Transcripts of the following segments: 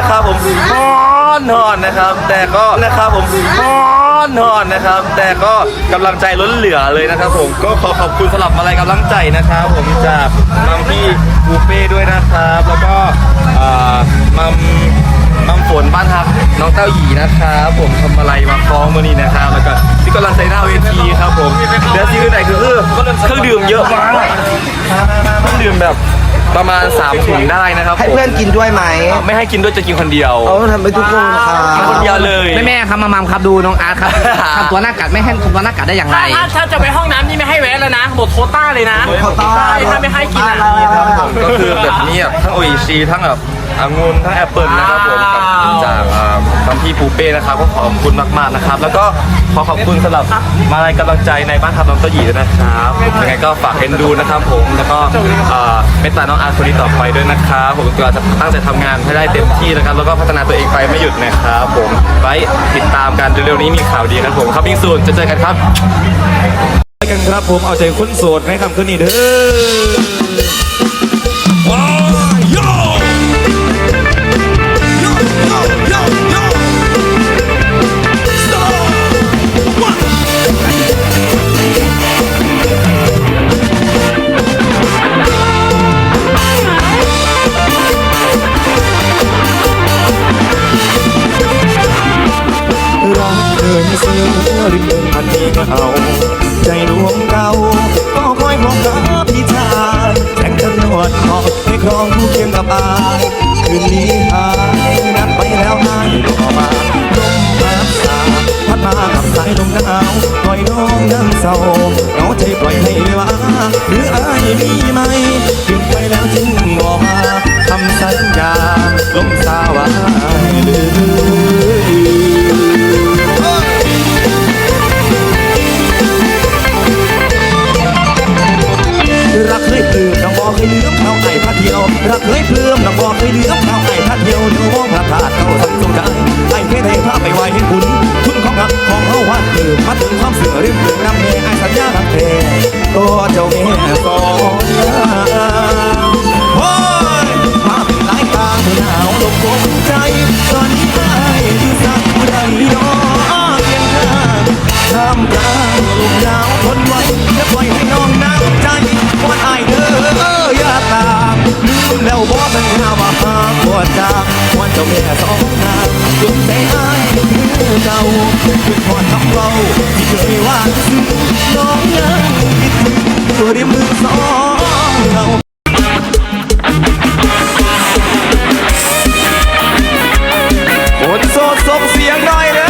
นะครับผมฮอนฮอนนะครับ แต่ก็นะครับผมฮอนฮอนนะครับ แต่ก็กำลังใจล้นเหลือเลยนะครับ ผมก็ขอขอบคุณสำหรับอะไรกำลังใจนะครับ ผมจากมัมพี่บูเป้ด้วยนะครับ แล้วก็อ่ามัม มัมฝนบ้านฮักน้องเต้าหยีนะครับผมทำอะไรมาฟ้องมื่อนี้นะครับแล้วก็ที่กำลังใจหน้าเวทีครับผมเดี๋ยวซีรีส์ไหนคือเครื่องดื่มเยอะมากเครื่องดื่มแบบประมาณ3ถุงได้นะครับให้ผมเพื่อนกินด้วยไหมไม่ให้กินด้วยจะกินคนเดียวเอาทำไปทุกคนค่ะกินคนเดียวเลยแม่แม่ครับมามัมครับดูน้องอาร์ตครับทำตัวหน้ากัดไม่ให้ทำตัวหน้ากัดได้อย่างไรถ้าถ้าจะไปห้องน้ำนี่ไม่ให้แวะแล้วนะหมดโควต้าเลยนะขอต้อนใช่ถ้าไม่ให้กินอะครับผมก็คือแบบนี้แบบทั้งโออิชีทั้งแบบ องุ่นทั้งแอปเปิลนะครับผมกับจากอ่าคัมพี่ปูเป้นะครับก็ขอบคุณมากๆนะครับ แล้วก็ขอขอบคุณสำหรับมาลัยกำลังใจในบ้านทับน้องเต้าหยีด้วยนะครับยังไงก็ฝากเอ็นดูนะครับผมแล้วก็อ่าเมตตาน้องอาร์ตคนนี้ต่อไปด้วยนะครับผมก็จะตั้งใจทำงานให้ได้เต็มที่นะครับ แล้วก็พัฒนาตัวเองไปไม่หยุดนะครับผมไว้ติดตามกันเร็วๆนี้มีข่าวดีครับผมครับยิ่งสูนจะเจอกันครับกันครับผมเอาใจคนโสดในคำคืนนี้เด้อ ครองผู้เคียงกับอายคืนนี้หายนัดไปแล้วหายรอมาลมพัดสาพัดมากับสายลมหนาวปล่อยน้องนั่งเศร้าเอาใจปล่อยให้ว่าหรืออายมีไหมถึงไปแล้วจึงบอกมาคำสัญญาลมสาวา ที่เคยว่าซึ้งน้องยังคิดถึงตัวริมมือสองเราคนโสดส่งเสียงหน่อยเด้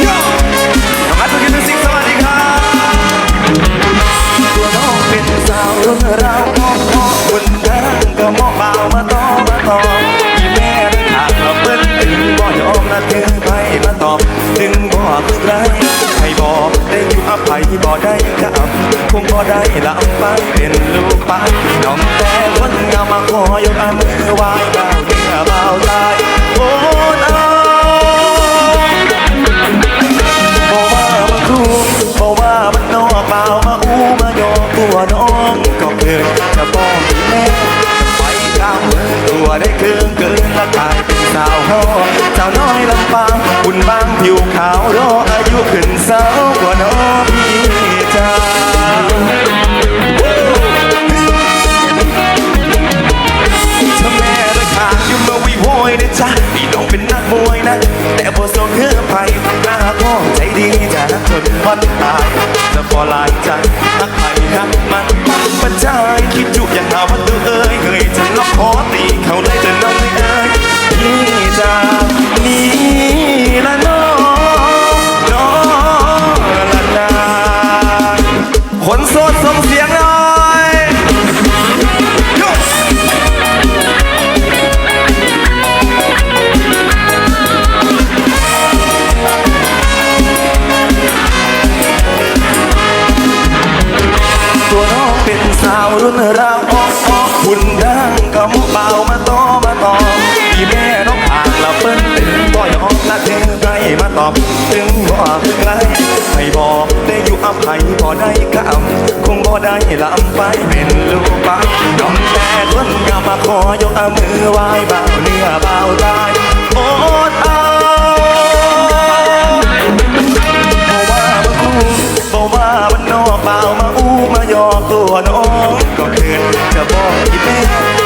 อย่น้องอัดตัวกินมิวสิกสวัสดีครับตัวน้องเป็นสาวรุ่นราพ่อพ่อคนเดิน อภัยบ่ได้กับคงบ่ได้ละไปเป็นลูกไปน้องแต่คนงามมาขอยกมือไหว้บ่าวเนือบ่าวใต้โอ้น้าบอกว่ามันครูบอกว่ามันนอกเปล่ามาอู้มาโยกตัวน้องก็เกินจะป้องแม่ไปกาวตัวได้เกินเกินละกายเป็นสาวฮอสาวน้อยลำปางบุญบางผิวขาวรออายุขึ้นสาว หักใครรักมันปัจจัยคิดอยู่อย่างหาวันตัวเอ้ยเฮ้ยจะล็อกคอตีเขาเลยจะน้องไม่ได้ มาต่อมาตอบตั้งอ่างละเพื่ออะไรมาตอบถึงบอกไงให้บอกได้อยู่อภัยบ่ได้กำคงบ่ได้ลำไปเป็นลูกปังยอมแต่คนก็มาขอยกมือไหว้บ่าวเนื้อบ่าวตายโอดเอาบอกว่ามันคู่บอกว่ามันนอกเปล่ามาอู้มาหยอกตัวน้องก็เกินจะบอกคิดแม่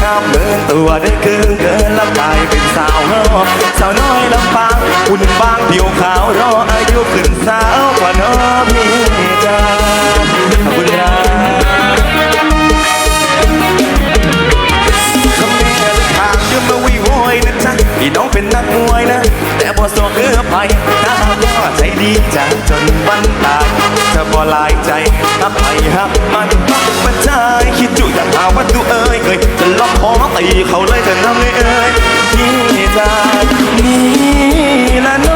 ข้ามเดินตัวได้เกินเกินลำไปเป็นสาวน้อสาวน้อยลำปางอุ่นบางเดียวขาวรอ ที่น้องเป็นนักมวยนะ แต่บ่สอกเกือไปถ้าหากว่าใจดีจังจนวันตายจะบ่ลายใจถ้าไปหักมันต้องมาใจคิดจุอยากถามว่าดูเอ้ยเคยจะล็อกคอตีเขาเลยจะทำเลยเอ้ยที่จ้านี่ละน้อ